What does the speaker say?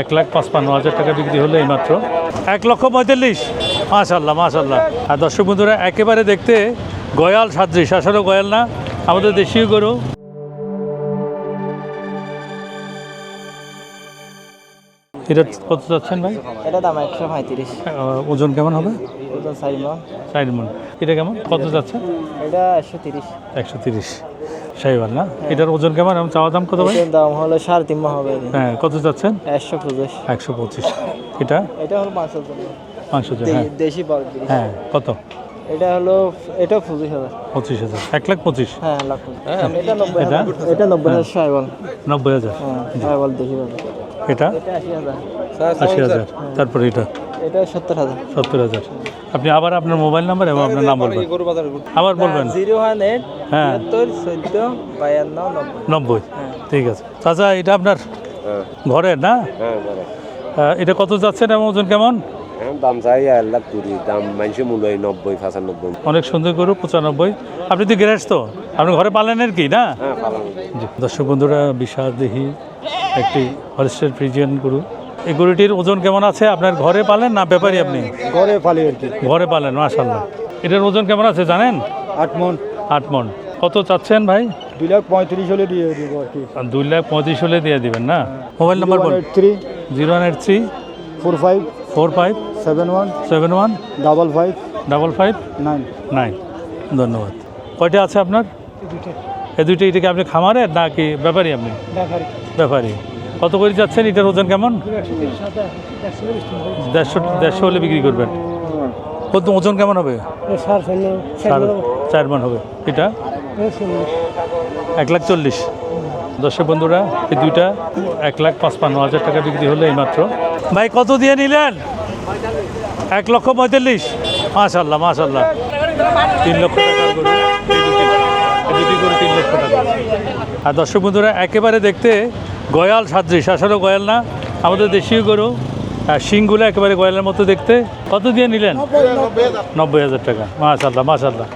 এক লাখ পাঁচপান্ন হাজার টাকা বিক্রি হলো এইমাত্র। এক লক্ষ পঁয়তাল্লিশ। মাশাল্লাহ মাশাল্লাহ আর দর্শক বন্ধুরা একেবারে দেখতে গয়াল সাদৃশ। আসলে গয়াল না আমাদের দেশীয় গরু। এটা কত চাচ্ছেন ভাই? এটা দাম একশো পঁয়ত্রিশ। ওজন কেমন হবে? ওজন চার মন। সাইড মন। এটা কেমন? কত যাচ্ছে এটা একশো তিরিশ। একশো তিরিশ। সাইবার না? এটার ওজন কেমন? এবং চাওয়া দাম কত ভাই? দাম হলো সাড়ে তিন হবে। হ্যাঁ কত চাচ্ছেন একশো পঁচিশ। একশো পঁচিশ। এটা? এটা হলো পাঁচশো পাঁচশো হ্যাঁ। দেশি হ্যাঁ কত? এটা হলো এটা পঁচিশ হাজার। পঁচিশ হাজার। এক লাখ পঁচিশ? হ্যাঁ লাখ এটা নব্বই এটা? নব্বই হাজার সাইবল নব্বই হাজার? হ্যাঁ সাইবল দেশি বাজার এটা? আশি হাজার। তারপরে এটা? এটা সত্তর হাজার। সত্তর হাজার। আপনি আবার আপনার মোবাইল নাম্বার এবং আপনার নাম বলবেন। আবার বলবেন। জিরো ওয়ান এইট হ্যাঁ। চোদ্দ বায়ান্ন নব্বই। নব্বই। ঠিক আছে। চাচা এটা আপনার না? হ্যাঁ বড় এটা কত যাচ্ছেন এবং ওজন কেমন? দাম চাই এক লাখ কুড়ি। দাম মানুষে মূল্য নব্বই পঁচানব্বই। অনেক সুন্দর গরু পঁচানব্বই। আপনি তো গ্যারেজ তো। আপনি ঘরে পালেনের কি না? হ্যাঁ দর্শক বন্ধুরা বিশাল দেহি একটি হলিস্টার ফ্রিজিয়ান গরু। এই গরুটির ওজন কেমন আছে? আপনার ঘরে পালেন না ব্যাপারী আপনি? ঘরে পালি আর কি। ঘরে পালেন মাশাল্লাহ এটার ওজন কেমন আছে জানেন? আট মন। আট মন। কত চাচ্ছেন ভাই? দুই লাখ পঁয়ত্রিশ হলে দিয়ে দিব আর কি। আর দুই লাখ পঁয়ত্রিশ হলে দিয়ে দিবেন না? মোবাইল নাম্বার বল three zero one eight three. Four five. Four five. Seven one. Seven one. Double five. Double five. Nine. Nine. ধন্যবাদ। কয়টা আছে আপনার? এই দুইটা। এটাকে আপনি খামারের নাকি ব্যাপারই আপনি? ব্যাপারী। কত করে যাচ্ছেন? এটার ওজন কেমন? দেড়শো দেড়শো হলে বিক্রি করবেন। কত ওজন কেমন হবে? চার মান হবে। এটা? এক লাখ চল্লিশ। দর্শক বন্ধুরা, এই দুইটা এক লাখ পাঁচপান্ন হাজার টাকা বিক্রি হলো এইমাত্র। ভাই, কত দিয়ে নিলেন? এক লক্ষ পঁয়তাল্লিশ। মাশাল্লাহ মাশাল্লাহ। তিন লক্ষ টাকার গরু তিন লক্ষ টাকা। আর দর্শক বন্ধুরা একেবারে দেখতে গয়াল সাদৃশ। আসলে গয়াল না আমাদের দেশীয় গরু। আর শিংগুলো একেবারে গয়ালের মতো দেখতে। কত দিয়ে নিলেন? নব্বই হাজার। টাকা। মাশাল্লাহ মাশাল্লাহ